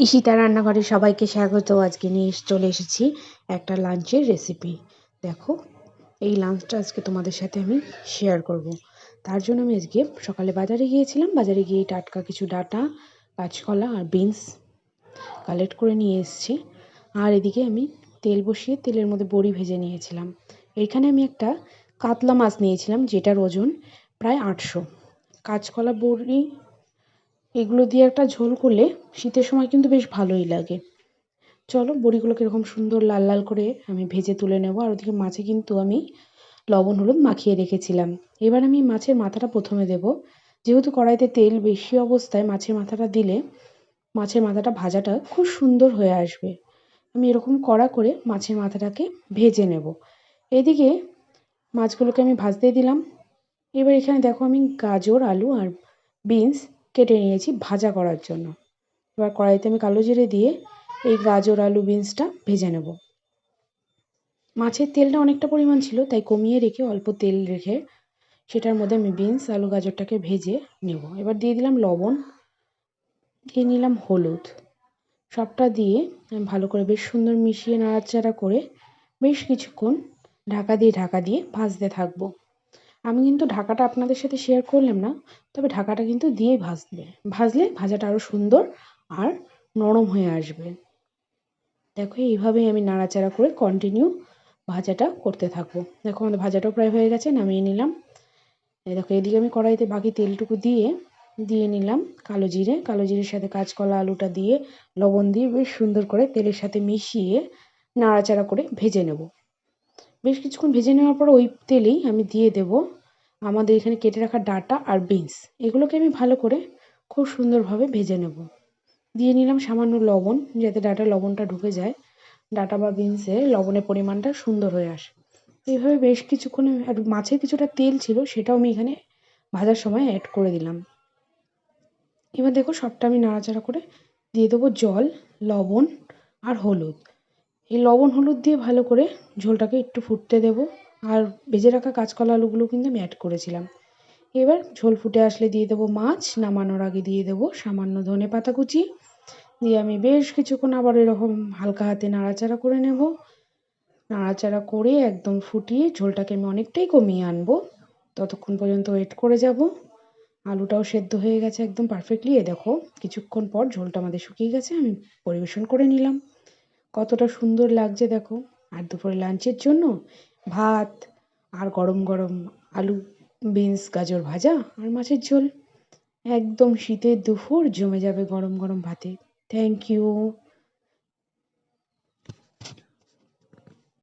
ঈশিতা রান্নাঘরে সবাইকে স্বাগত। আজকে নিয়ে চলে এসেছি একটা লাঞ্চের রেসিপি দেখো, এই লাঞ্চটা আজকে তোমাদের সাথে আমি শেয়ার করব। তার জন্য আমি আজকে সকালে বাজারে গিয়েছিলাম। বাজারে গিয়ে টাটকা কিছু ডাটা, কাঁচকলা আর বিনস কালেক্ট করে নিয়ে এসেছি। আর এদিকে আমি তেল বসিয়ে তেলের মধ্যে বড়ি ভেজে নিয়েছিলাম। এইখানে আমি একটা কাতলা মাছ নিয়েছিলাম, যেটার ওজন প্রায় আটশো। কাঁচকলা বড়ি এগুলো দিয়ে একটা ঝোল করলে শীতের সময় কিন্তু বেশ ভালোই লাগে। চলো, বড়িগুলো কীরকম সুন্দর লাল লাল করে আমি ভেজে তুলে নেব। আর ওদিকে মাছে কিন্তু আমি লবণ, হলুদ মাখিয়ে রেখেছিলাম। এবার আমি মাছের মাথাটা প্রথমে দেব। যেহেতু কড়াইতে তেল বেশি অবস্থায় মাছের মাথাটা দিলে মাছের মাথাটা ভাজাটা খুব সুন্দর হয়ে আসবে। আমি এরকম কড়া করে মাছের মাথাটাকে ভেজে নেব। এদিকে মাছগুলোকে আমি ভাজতে দিলাম। এবার এখানে দেখো আমি গাজর, আলু আর বিনস কেটে নিয়েছি ভাজা করার জন্য। এবার কড়াইতে আমি কালো জিরে দিয়ে এই গাজর, আলু, বিনসটা ভেজে নেব। মাছের তেলটা অনেকটা পরিমাণ ছিল, তাই কমিয়ে রেখে অল্প তেল রেখে সেটার মধ্যে আমি বিনস, আলু, গাজরটাকে ভেজে নেব। এবার দিয়ে দিলাম লবণ, দিয়ে নিলাম হলুদ। সবটা দিয়ে আমি ভালো করে বেশ সুন্দর মিশিয়ে নাড়াচাড়া করে বেশ কিছুক্ষণ ঢাকা দিয়ে ঢাকা দিয়ে ভাজতে থাকব। আমি কিন্তু ঢাকাটা আপনাদের সাথে শেয়ার করলাম না, তবে ঢাকাটা কিন্তু দিয়েই ভাজবে ভাজলে ভাজাটা আরও সুন্দর আর নরম হয়ে আসবে। দেখো, এইভাবেই আমি নাড়াচাড়া করে কন্টিনিউ ভাজাটা করতে থাকব। দেখো, আমাদের ভাজাটাও প্রায় হয়ে গেছে, নামিয়ে নিলাম। দেখো, এদিকে আমি কড়াইতে বাকি তেলটুকু দিয়ে দিয়ে নিলাম কালো জিরে। কালো জিরের সাথে কাঁচকলা, আলুটা দিয়ে লবণ দিয়ে বেশ সুন্দর করে তেলের সাথে মিশিয়ে নাড়াচাড়া করে ভেজে নেব। বেশ কিছুক্ষণ ভেজে নেওয়ার পর ওই তেলেই আমি দিয়ে দেব আমাদের এখানে কেটে রাখা ডাটা আর বিনস, এগুলোকে আমি ভালো করে খুব সুন্দরভাবে ভেজে নেব। দিয়ে নিলাম সামান্য লবণ, যাতে ডাটা লবণটা ঢুকে যায়। ডাটা বা বিনসে লবণের পরিমাণটা সুন্দর হয়ে আসে। এইভাবে বেশ কিছুক্ষণ, আর মাছের কিছুটা তেল ছিল, সেটাও আমি এখানে ভাজার সময় অ্যাড করে দিলাম। এবার দেখো সবটা আমি নাড়াচাড়া করে দিয়ে দেবো জল, লবণ আর হলুদ। এই লবণ হলুদ দিয়ে ভালো করে ঝোলটাকে একটু ফুটতে দেবো। আর ভেজে রাখা কাঁচকলা আলুগুলো কিন্তু আমি অ্যাড করেছিলাম। এবার ঝোল ফুটে আসলে দিয়ে দেবো মাছ, নামানোর আগে দিয়ে দেবো সামান্য ধনে পাতা কুচি। দিয়ে আমি বেশ কিছুক্ষণ আবার এরকম হালকা হাতে নাড়াচাড়া করে নেব। নাড়াচাড়া করে একদম ফুটিয়ে ঝোলটাকে আমি অনেকটাই কমিয়ে আনব। ততক্ষণ পর্যন্ত ওয়েট করে যাব। আলুটাও সেদ্ধ হয়ে গেছে একদম পারফেক্টলি এ দেখো, কিছুক্ষণ পর ঝোলটা আমাদের শুকিয়ে গেছে, আমি পরিবেশন করে নিলাম। কতটা সুন্দর লাগছে দেখো। আর দুপুরে লাঞ্চের জন্য ভাত আর গরম গরম আলু, বিনস, গাজর ভাজা আর মাছের ঝোল। একদম শীতের দুপুর জমে যাবে গরম গরম ভাতে। Thank you